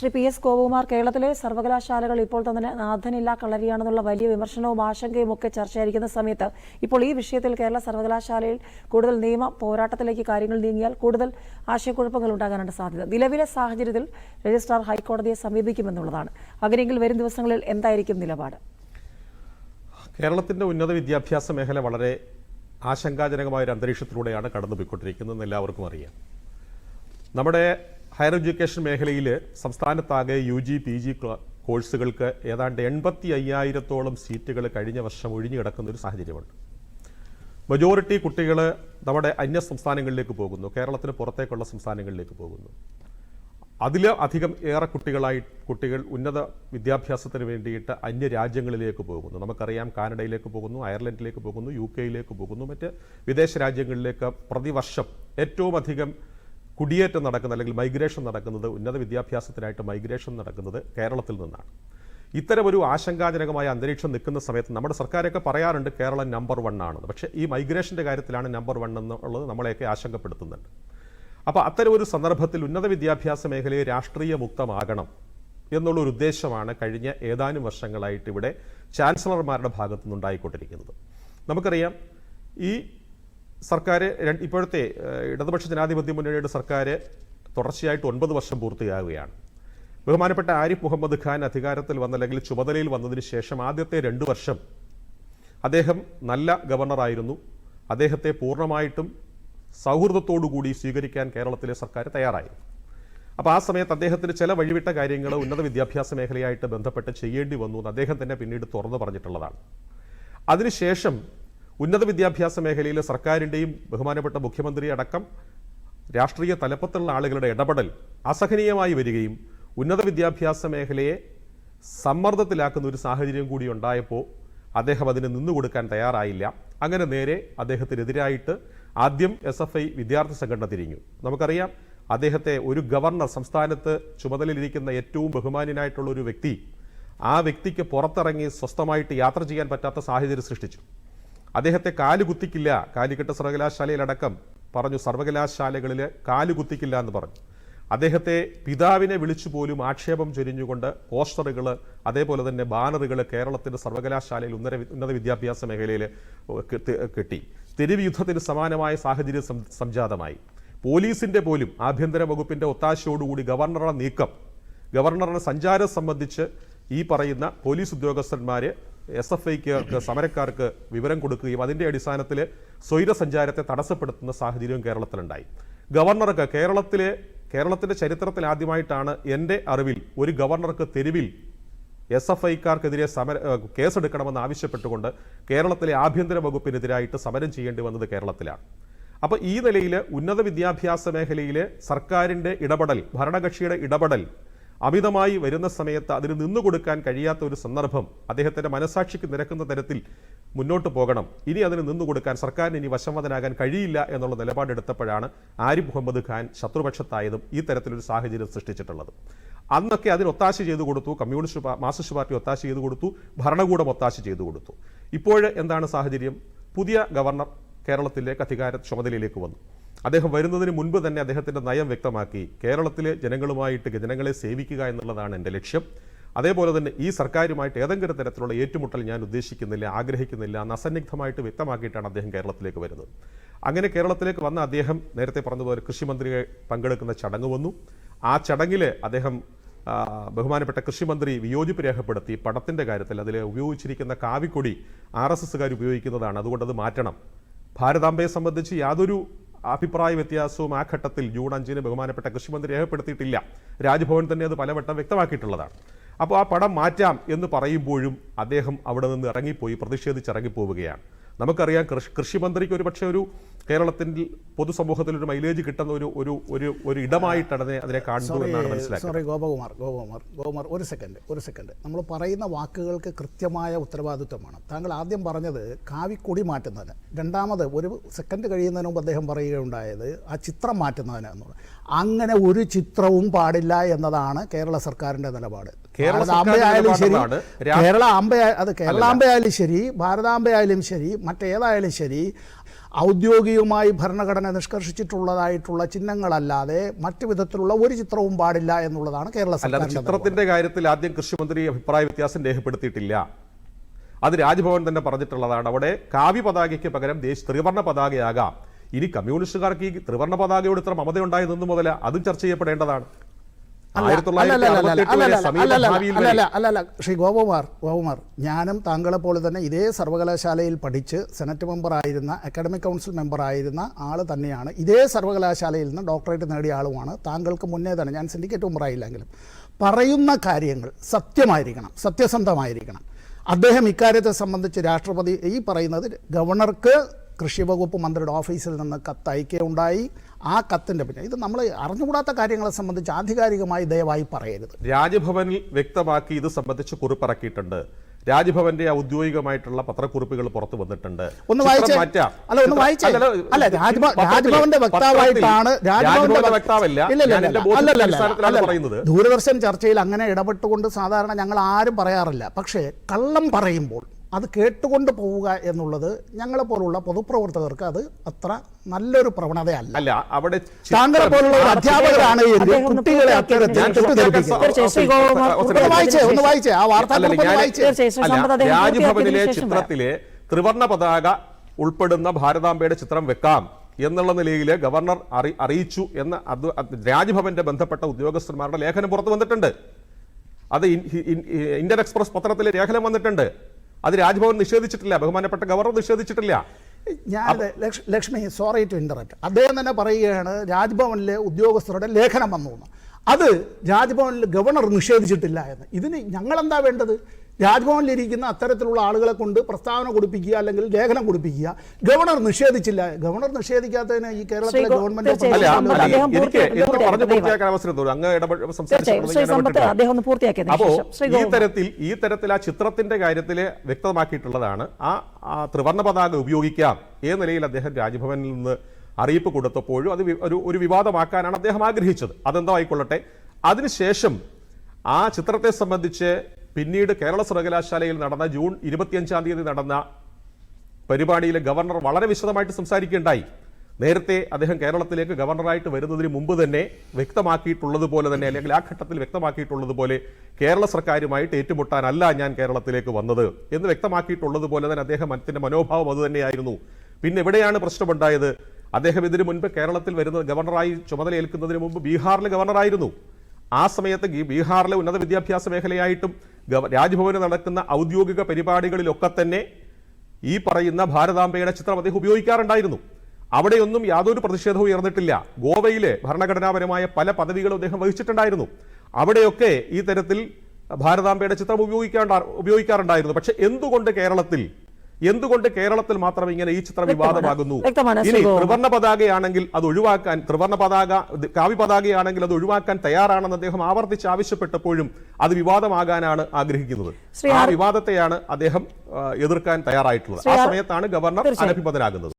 Shri P S Gopakumar കേരളത്തിലെ സർവകലാശാലകൾ ഇപ്പോൾ തന്നെ നാഥനില്ലാ കളരിയാണെന്നുള്ള വലിയ വിമർശനവും ആശങ്കയും ഒക്കെ ചർച്ചയായിരിക്കുന്ന സമയത്ത് ഇപ്പോൾ ഈ വിഷയത്തിൽ കേരള സർവകലാശാലയിൽ കൂടുതൽ നിയമ പോരാട്ടത്തിലേക്ക് കാര്യങ്ങൾ നീങ്ങിയാൽ കൂടുതൽ ആശയക്കുഴപ്പങ്ങൾ ഉണ്ടാകാനാണ് സാധ്യത. നിലവിലെ സാഹചര്യത്തിൽ രജിസ്ട്രാർ ഹൈക്കോടതിയെ സമീപിക്കുമെന്നുള്ളതാണ്. അങ്ങനെയെങ്കിൽ വരും ദിവസങ്ങളിൽ എന്തായിരിക്കും നിലപാട്? കേരളത്തിന്റെ ഉന്നത വിദ്യാഭ്യാസ മേഖല വളരെ ആശങ്കാജനകമായ ഒരു അന്തരീക്ഷത്തിലൂടെയാണ് കടന്നുപോയിക്കൊണ്ടിരിക്കുന്നതെന്ന് എല്ലാവർക്കും അറിയാം. നമ്മുടെ ഹയർ എഡ്യൂക്കേഷൻ മേഖലയിൽ സംസ്ഥാനത്താകെ യു ജി പി ജി കോഴ്സുകൾക്ക് ഏതാണ്ട് എൺപത്തി അയ്യായിരത്തോളം സീറ്റുകൾ കഴിഞ്ഞ വർഷം ഒഴിഞ്ഞു കിടക്കുന്ന ഒരു സാഹചര്യമുണ്ട്. മെജോറിറ്റി കുട്ടികൾ നമ്മുടെ അന്യ സംസ്ഥാനങ്ങളിലേക്ക് പോകുന്നു. കേരളത്തിന് പുറത്തേക്കുള്ള സംസ്ഥാനങ്ങളിലേക്ക് പോകുന്നു. അതിൽ അധികം ഏറെ കുട്ടികളായി കുട്ടികൾ ഉന്നത വിദ്യാഭ്യാസത്തിന് വേണ്ടിയിട്ട് അന്യ രാജ്യങ്ങളിലേക്ക് പോകുന്നു. നമുക്കറിയാം കാനഡയിലേക്ക് പോകുന്നു അയർലൻഡിലേക്ക് പോകുന്നു യു കെയിലേക്ക് പോകുന്നു മറ്റ് വിദേശ രാജ്യങ്ങളിലേക്ക് പ്രതിവർഷം ഏറ്റവും അധികം കുടിയേറ്റം നടക്കുന്നത് അല്ലെങ്കിൽ മൈഗ്രേഷൻ നടക്കുന്നത് ഉന്നത വിദ്യാഭ്യാസത്തിനായിട്ട് മൈഗ്രേഷൻ നടക്കുന്നത് കേരളത്തിൽ നിന്നാണ്. ഇത്തരം ഒരു ആശങ്കാജനകമായ അന്തരീക്ഷം നിൽക്കുന്ന സമയത്ത് നമ്മുടെ സർക്കാരൊക്കെ പറയാറുണ്ട് കേരളം നമ്പർ വൺ ആണെന്ന്. പക്ഷേ ഈ മൈഗ്രേഷന്റെ കാര്യത്തിലാണ് നമ്പർ വൺ എന്നുള്ളത് നമ്മളെയൊക്കെ ആശങ്കപ്പെടുത്തുന്നുണ്ട് അപ്പോൾ അത്തരം ഒരു സന്ദർഭത്തിൽ ഉന്നത വിദ്യാഭ്യാസ മേഖലയെ രാഷ്ട്രീയ മുക്തമാകണം എന്നുള്ള ഒരു ഉദ്ദേശമാണ് കഴിഞ്ഞ ഏതാനും വർഷങ്ങളായിട്ട് ഇവിടെ ചാൻസലർമാരുടെ ഭാഗത്തു നിന്നുണ്ടായിക്കൊണ്ടിരിക്കുന്നത് നമുക്കറിയാം ഈ സർക്കാർ ഇപ്പോഴത്തെ ഇടതുപക്ഷ ജനാധിപത്യ മുന്നണിയുടെ സർക്കാർ തുടർച്ചയായിട്ട് ഒൻപത് വർഷം പൂർത്തിയാവുകയാണ് ബഹുമാനപ്പെട്ട ആരിഫ് മുഹമ്മദ് ഖാൻ അധികാരത്തിൽ വന്നല്ലെങ്കിൽ ചുമതലയിൽ വന്നതിന് ശേഷം ആദ്യത്തെ രണ്ട് വർഷം അദ്ദേഹം നല്ല ഗവർണറായിരുന്നു. അദ്ദേഹത്തെ പൂർണമായിട്ടും സൗഹൃദത്തോടുകൂടി സ്വീകരിക്കാൻ കേരളത്തിലെ സർക്കാർ തയ്യാറായി. അപ്പോൾ ആ സമയത്ത് അദ്ദേഹത്തിന് ചില വഴിവിട്ട കാര്യങ്ങൾ ഉന്നത വിദ്യാഭ്യാസ മേഖലയായിട്ട് ബന്ധപ്പെട്ട് ചെയ്യേണ്ടി വന്നു എന്ന് അദ്ദേഹം തന്നെ പിന്നീട് തുറന്നു പറഞ്ഞിട്ടുള്ളതാണ്. അതിനുശേഷം ഉന്നത വിദ്യാഭ്യാസ മേഖലയിൽ സർക്കാരിന്റെയും ബഹുമാനപ്പെട്ട മുഖ്യമന്ത്രി അടക്കം രാഷ്ട്രീയ തലപ്പത്തുള്ള ആളുകളുടെ ഇടപെടൽ അസഹനീയമായി വരികയും ഉന്നത വിദ്യാഭ്യാസ മേഖലയെ സമ്മർദ്ദത്തിലാക്കുന്ന ഒരു സാഹചര്യം കൂടി ഉണ്ടായപ്പോൾ അദ്ദേഹം അതിന് നിന്നുകൊടുക്കാൻ തയ്യാറായില്ല. അങ്ങനെ നേരെ അദ്ദേഹത്തിനെതിരായിട്ട് ആദ്യം എസ് എഫ് ഐ വിദ്യാർത്ഥി സംഘടന തിരിഞ്ഞു. നമുക്കറിയാം അദ്ദേഹത്തെ ഒരു ഗവർണർ സംസ്ഥാനത്ത് ചുമതലയിലിരിക്കുന്ന ഏറ്റവും ബഹുമാന്യനായിട്ടുള്ള ഒരു വ്യക്തി ആ വ്യക്തിക്ക് പുറത്തിറങ്ങി സ്വസ്ഥമായിട്ട് യാത്ര ചെയ്യാൻ പറ്റാത്ത സാഹചര്യം സൃഷ്ടിച്ചു. അദ്ദേഹത്തെ കാലുകുത്തിക്കില്ല കാലിക്കട്ട് സർവകലാശാലയിലടക്കം പറഞ്ഞു സർവകലാശാലകളിൽ കാലുകുത്തിക്കില്ല എന്ന് പറഞ്ഞു. അദ്ദേഹത്തെ പിതാവിനെ വിളിച്ചു പോലും ആക്ഷേപം ചൊരിഞ്ഞുകൊണ്ട് പോസ്റ്ററുകൾ അതേപോലെ തന്നെ ബാനറുകൾ കേരളത്തിന്റെ സർവകലാശാലയിൽ ഉന്നത ഉന്നത വിദ്യാഭ്യാസ മേഖലയിൽ കിട്ടി. തെരുവ് യുദ്ധത്തിന് സമാനമായ സാഹചര്യം സംജാതമായി. പോലീസിന്റെ പോലും ആഭ്യന്തര വകുപ്പിന്റെ ഒത്താശയോടുകൂടി ഗവർണറുടെ നീക്കം ഗവർണറുടെ സഞ്ചാരം സംബന്ധിച്ച് ഈ പറയുന്ന പോലീസ് ഉദ്യോഗസ്ഥന്മാർ എസ് എഫ് ഐക്ക് സമരക്കാർക്ക് വിവരം കൊടുക്കുകയും അതിന്റെ അടിസ്ഥാനത്തിൽ സ്വൈര സഞ്ചാരത്തെ തടസ്സപ്പെടുത്തുന്ന സാഹചര്യവും കേരളത്തിലുണ്ടായി. ഗവർണർക്ക് കേരളത്തിലെ കേരളത്തിന്റെ ചരിത്രത്തിൽ ആദ്യമായിട്ടാണ് എന്റെ അറിവിൽ ഒരു ഗവർണർക്ക് തെരുവിൽ എസ് എഫ് ഐക്കാർക്കെതിരെ സമര കേസെടുക്കണമെന്ന് ആവശ്യപ്പെട്ടുകൊണ്ട് കേരളത്തിലെ ആഭ്യന്തര വകുപ്പിനെതിരായിട്ട് സമരം ചെയ്യേണ്ടി വന്നത് കേരളത്തിലാണ്. അപ്പോൾ ഈ നിലയിൽ ഉന്നത വിദ്യാഭ്യാസ മേഖലയിലെ സർക്കാരിന്റെ ഇടപെടൽ ഭരണകക്ഷിയുടെ ഇടപെടൽ അമിതമായി വരുന്ന സമയത്ത് അതിന് നിന്നു കൊടുക്കാൻ കഴിയാത്ത ഒരു സന്ദർഭം അദ്ദേഹത്തിന്റെ മനസാക്ഷിക്ക് നിരക്കുന്ന തരത്തിൽ മുന്നോട്ട് പോകണം. ഇനി അതിന് നിന്നു കൊടുക്കാൻ സർക്കാരിന് ഇനി വശംവദനാകാൻ കഴിയില്ല എന്നുള്ള നിലപാടെടുത്തപ്പോഴാണ് ആരിഫ് മുഹമ്മദ് ഖാൻ ശത്രുപക്ഷത്തായതും ഈ തരത്തിലൊരു സാഹചര്യം സൃഷ്ടിച്ചിട്ടുള്ളത്. അന്നൊക്കെ അതിന് ഒത്താശ ചെയ്തു കൊടുത്തു കമ്മ്യൂണിസ്റ്റ് മാർക്സിസ്റ്റ് പാർട്ടി ഒത്താശ ചെയ്തു കൊടുത്തു ഭരണകൂടം ഒത്താശ ചെയ്തു കൊടുത്തു. ഇപ്പോൾ എന്താണ് സാഹചര്യം? പുതിയ ഗവർണർ കേരളത്തിലേക്ക് അധികാര ചുമതലയിലേക്ക് വന്നു. അദ്ദേഹം വരുന്നതിന് മുൻപ് തന്നെ അദ്ദേഹത്തിന്റെ നയം വ്യക്തമാക്കി. കേരളത്തിലെ ജനങ്ങളുമായിട്ട് ജനങ്ങളെ സേവിക്കുക എന്നുള്ളതാണ് എന്റെ ലക്ഷ്യം. അതേപോലെ തന്നെ ഈ സർക്കാരുമായിട്ട് ഏതെങ്കിലും തരത്തിലുള്ള ഏറ്റുമുട്ടൽ ഞാൻ ഉദ്ദേശിക്കുന്നില്ല ആഗ്രഹിക്കുന്നില്ല എന്ന് അസന്നിഗ്ധമായിട്ട് വ്യക്തമാക്കിയിട്ടാണ് അദ്ദേഹം കേരളത്തിലേക്ക് വരുന്നത്. അങ്ങനെ കേരളത്തിലേക്ക് വന്ന അദ്ദേഹം നേരത്തെ പറഞ്ഞതുപോലെ കൃഷിമന്ത്രി പങ്കെടുക്കുന്ന ചടങ്ങ് വന്നു. ആ ചടങ്ങിൽ അദ്ദേഹം ബഹുമാനപ്പെട്ട കൃഷിമന്ത്രി വിയോജിപ്പ് രേഖപ്പെടുത്തി. പടത്തിന്റെ കാര്യത്തിൽ അതിൽ ഉപയോഗിച്ചിരിക്കുന്ന കാവിക്കൊടി ആർ എസ് എസ്സുകാർ ഉപയോഗിക്കുന്നതാണ്. അതുകൊണ്ട് അത് മാറ്റണം. ഭാരതാംബയെ സംബന്ധിച്ച് യാതൊരു അഭിപ്രായ വ്യത്യാസവും ആ ഘട്ടത്തിൽ ജൂൺ അഞ്ചിന് ബഹുമാനപ്പെട്ട കൃഷിമന്ത്രി രേഖപ്പെടുത്തിയിട്ടില്ല. രാജ്ഭവൻ തന്നെ അത് പലവട്ടം വ്യക്തമാക്കിയിട്ടുള്ളതാണ്. അപ്പോൾ ആ പടം മാറ്റാം എന്ന് പറയുമ്പോഴും അദ്ദേഹം അവിടെ നിന്ന് ഇറങ്ങിപ്പോയി പ്രതിഷേധിച്ച് ഇറങ്ങിപ്പോവുകയാണ്. നമുക്കറിയാം കൃഷി കൃഷിമന്ത്രിക്ക് ഒരു പക്ഷേ ഒരു കേരളത്തിൽ പൊതുസമൂഹത്തിൽ ഒരു മൈലേജ് കിട്ടുന്ന ഒരു ഒരു ഒരു ഒരു ഇടമായിട്ടാണ് അതിനെ അതിനെ കാണുന്നു എന്നാണ് മനസ്സിലാക്കുന്നത്. സോറി ഗോപകുമാർ ഗോപകുമാർ ഗോപകുമാർ ഒരു സെക്കൻഡ് ഒരു സെക്കൻഡ് നമ്മൾ പറയുന്ന വാക്കുകൾക്ക് കൃത്യമായ ഉത്തരവാദിത്വമാണ്. താങ്കൾ ആദ്യം പറഞ്ഞത് കാവിക്കൊടി മാറ്റുന്നതിന്. രണ്ടാമത് ഒരു സെക്കൻഡ് കഴിയുന്നതിന് മുമ്പ് അദ്ദേഹം പറയുകയുണ്ടായത് ആ ചിത്രം മാറ്റുന്നതിന് എന്നുള്ളത്. അങ്ങനെ ഒരു ചിത്രവും പാടില്ല എന്നതാണ് കേരള സർക്കാരിന്റെ നിലപാട്. കേരള ഭാരതാംബയായാലും ശരി കേരള അമ്പ അത് കേരളാംബയായാലും ശരി ഭാരതാംബയായാലും ശരി മറ്റേതായാലും ശരി ഔദ്യോഗികമായി ഭരണഘടന നിഷ്കർഷിച്ചിട്ടുള്ളതായിട്ടുള്ള ചിഹ്നങ്ങളല്ലാതെ മറ്റു വിധത്തിലുള്ള ഒരു ചിത്രവും പാടില്ല എന്നുള്ളതാണ് കേരള സർക്കാർ ചിത്രത്തിന്റെ കാര്യത്തിൽ ആദ്യം കൃഷിമന്ത്രി അഭിപ്രായ വ്യത്യാസം രേഖപ്പെടുത്തിയിട്ടില്ല. അത് രാജ്ഭവൻ തന്നെ പറഞ്ഞിട്ടുള്ളതാണ്. അവിടെ കാവ്യ പതാകയ്ക്ക് പകരം ദേശ ത്രിവർണ പതാകയാകാം. ഇനി കമ്മ്യൂണിസ്റ്റുകാർക്ക് ഈ ത്രിവർണ പതാകയോട് ഇത്ര മമതയുണ്ടായതെന്ന് മുതൽ അതും ചർച്ച ചെയ്യപ്പെടേണ്ടതാണ്. അല്ലല്ല ശ്രീ ഗോപകുമാർ ഗോപകുമാർ ഞാനും താങ്കളെ പോലെ തന്നെ ഇതേ സർവകലാശാലയിൽ പഠിച്ച് സെനറ്റ് മെമ്പറായിരുന്ന അക്കാഡമിക് കൗൺസിൽ മെമ്പറായിരുന്ന ആൾ തന്നെയാണ്. ഇതേ സർവകലാശാലയിൽ നിന്ന് ഡോക്ടറേറ്റ് നേടിയ ആളുമാണ്. താങ്കൾക്ക് മുന്നേ തന്നെ ഞാൻ സിൻഡിക്കേറ്റ് മെമ്പറായില്ലെങ്കിലും പറയുന്ന കാര്യങ്ങൾ സത്യമായിരിക്കണം സത്യസന്ധമായിരിക്കണം. അദ്ദേഹം ഇക്കാര്യത്തെ സംബന്ധിച്ച് രാഷ്ട്രപതി ഈ പറയുന്നത് ഗവർണർക്ക് കൃഷി വകുപ്പ് മന്ത്രിയുടെ ഓഫീസിൽ നിന്ന് കത്ത് അയക്കുകയുണ്ടായി ആ കത്തിന്റെ പിന്നെ ഇത് നമ്മൾ അറിഞ്ഞുകൂടാത്ത കാര്യങ്ങളെ സംബന്ധിച്ച് ആധികാരികമായി ദയവായി പറയരുത്. രാജ്ഭവനിൽ വ്യക്തമാക്കി ഇത് സംബന്ധിച്ച് കുറിപ്പിറക്കിയിട്ടുണ്ട്. രാജ്ഭവന്റെ ഔദ്യോഗികമായിട്ടുള്ള പത്രക്കുറിപ്പുകൾ പുറത്തു വന്നിട്ടുണ്ട്. ഒന്ന് അല്ല ഒന്ന് അല്ല രാജ്ഭ- രാജ്ഭവന്റെ വക്താവായിട്ടാണ് രാജ്ഭവന്റെ വക്താവല്ല. ദൂരദർശൻ ചർച്ചയിൽ അങ്ങനെ ഇടപെട്ടുകൊണ്ട് സാധാരണ ഞങ്ങൾ ആരും പറയാറില്ല. പക്ഷേ കള്ളം പറയുമ്പോൾ അത് കേട്ടുകൊണ്ട് പോവുക എന്നുള്ളത് ഞങ്ങളെ പോലുള്ള പൊതുപ്രവർത്തകർക്ക് അത് അത്ര നല്ലൊരു പ്രവണതയല്ല. അല്ല അവിടെ താങ്കളെ പോലുള്ള ഒരു അധ്യാപകരാണ് കുട്ടികളെ ഒന്ന് വായിച്ചേ ഒന്ന് വായിച്ചേ. ആ രാജ്ഭവനിലെ ചിത്രത്തിലെ ത്രിവർണ പതാക ഉൾപ്പെടുന്ന ഭാരതാംബയുടെ ചിത്രം വെക്കാം എന്നുള്ള നിലയിൽ ഗവർണർ അറി അറിയിച്ചു എന്ന് അത് രാജ്ഭവന്റെ ബന്ധപ്പെട്ട ഉദ്യോഗസ്ഥന്മാരുടെ ലേഖനം പുറത്തു വന്നിട്ടുണ്ട്. അത് ഇന്ത്യൻ എക്സ്പ്രസ് പത്രത്തിലെ ലേഖനം വന്നിട്ടുണ്ട്. അത് രാജ്ഭവൻ നിഷേധിച്ചിട്ടില്ല ബഹുമാനപ്പെട്ട ഗവർണർ നിഷേധിച്ചിട്ടില്ല. ഞാൻ ലക്ഷ്മി സോറി ടു ഇന്ററപ്റ്റ് അദ്ദേഹം തന്നെ പറയുകയാണ് രാജ്ഭവനിലെ ഉദ്യോഗസ്ഥരുടെ ലേഖനം വന്നു അത് രാജ്ഭവനിൽ ഗവർണർ നിഷേധിച്ചിട്ടില്ല എന്ന്. ഇതിന് ഞങ്ങളെന്താ വേണ്ടത്? രാജ്ഭവനിലിരിക്കുന്ന അത്തരത്തിലുള്ള ആളുകളെ കൊണ്ട് പ്രസ്താവന കൊടുപ്പിക്കുക അല്ലെങ്കിൽ ലേഖനം കൊടുപ്പിക്കുക. ഗവർണർ നിഷേധിച്ചില്ല. ഗവർണർ നിഷേധിക്കാത്തതിന് ഈ കേരളത്തിലെ ഗവൺമെന്റ് ഈ തരത്തിൽ ഈ തരത്തിൽ ആ ചിത്രത്തിന്റെ കാര്യത്തിൽ വ്യക്തമാക്കിയിട്ടുള്ളതാണ്. ആ ത്രിവർണ പതാക ഉപയോഗിക്കാം ഏ നിലയിൽ അദ്ദേഹം രാജ്ഭവനിൽ നിന്ന് അറിയിപ്പ് കൊടുത്തപ്പോഴും അത് ഒരു ഒരു വിവാദമാക്കാനാണ് അദ്ദേഹം ആഗ്രഹിച്ചത്. അതെന്തോ ആയിക്കൊള്ളട്ടെ. അതിനുശേഷം ആ ചിത്രത്തെ സംബന്ധിച്ച് പിന്നീട് കേരള സർവകലാശാലയിൽ നടന്ന ജൂൺ ഇരുപത്തിയഞ്ചാം തീയതി നടന്ന പരിപാടിയിൽ ഗവർണർ വളരെ വിശദമായിട്ട് സംസാരിക്കുകയുണ്ടായി. നേരത്തെ അദ്ദേഹം കേരളത്തിലേക്ക് ഗവർണറായിട്ട് വരുന്നതിന് മുമ്പ് തന്നെ വ്യക്തമാക്കിയിട്ടുള്ളതുപോലെ തന്നെ അല്ലെങ്കിൽ ആ ഘട്ടത്തിൽ വ്യക്തമാക്കിയിട്ടുള്ളതുപോലെ കേരള സർക്കാരുമായിട്ട് ഏറ്റുമുട്ടാനല്ല ഞാൻ കേരളത്തിലേക്ക് വന്നത് എന്ന് വ്യക്തമാക്കിയിട്ടുള്ളതുപോലെ തന്നെ അദ്ദേഹം അദ്ദേഹത്തിന്റെ മനോഭാവം അതുതന്നെയായിരുന്നു പിന്നെ എവിടെയാണ് പ്രശ്നമുണ്ടായത്? അദ്ദേഹം ഇതിനു മുൻപ് കേരളത്തിൽ വരുന്ന ഗവർണറായി ചുമതലയേൽക്കുന്നതിന് മുമ്പ് ബീഹാറിലെ ഗവർണറായിരുന്നു. ആ സമയത്ത് ബീഹാറിലെ ഉന്നത വിദ്യാഭ്യാസ മേഖലയായിട്ടും രാജ്ഭവനിൽ നടക്കുന്ന ഔദ്യോഗിക പരിപാടികളിലൊക്കെ തന്നെ ഈ പറയുന്ന ഭാരതാംബയുടെ ചിത്രം അദ്ദേഹം ഉപയോഗിക്കാറുണ്ടായിരുന്നു. അവിടെയൊന്നും യാതൊരു പ്രതിഷേധവും ഉയർന്നിട്ടില്ല. ഗോവയിലെ ഭരണഘടനാപരമായ പല പദവികളും അദ്ദേഹം വഹിച്ചിട്ടുണ്ടായിരുന്നു. അവിടെയൊക്കെ ഈ തരത്തിൽ ഭാരതാംബയുടെ ചിത്രം ഉപയോഗിക്കാണ്ട ഉപയോഗിക്കാറുണ്ടായിരുന്നു. പക്ഷെ എന്തുകൊണ്ട് കേരളത്തിൽ എന്തുകൊണ്ട് കേരളത്തിൽ മാത്രം ഇങ്ങനെ ഈ ചിത്രം. വിവാദമാകുന്നു? ഇനി ത്രിവർണ പതാകയാണെങ്കിൽ അത് ഒഴിവാക്കാൻ ത്രിവർണ പതാക കാവ്യ പതാകയാണെങ്കിൽ അത് ഒഴിവാക്കാൻ തയ്യാറാണെന്ന് അദ്ദേഹം ആവർത്തിച്ച് ആവശ്യപ്പെട്ടപ്പോഴും അത് വിവാദമാകാനാണ് ആഗ്രഹിക്കുന്നത്. ആ വിവാദത്തെയാണ് അദ്ദേഹം എതിർക്കാൻ തയ്യാറായിട്ടുള്ളത്. ആ സമയത്താണ് ഗവർണർ. അനഭിമതനാകുന്നത്.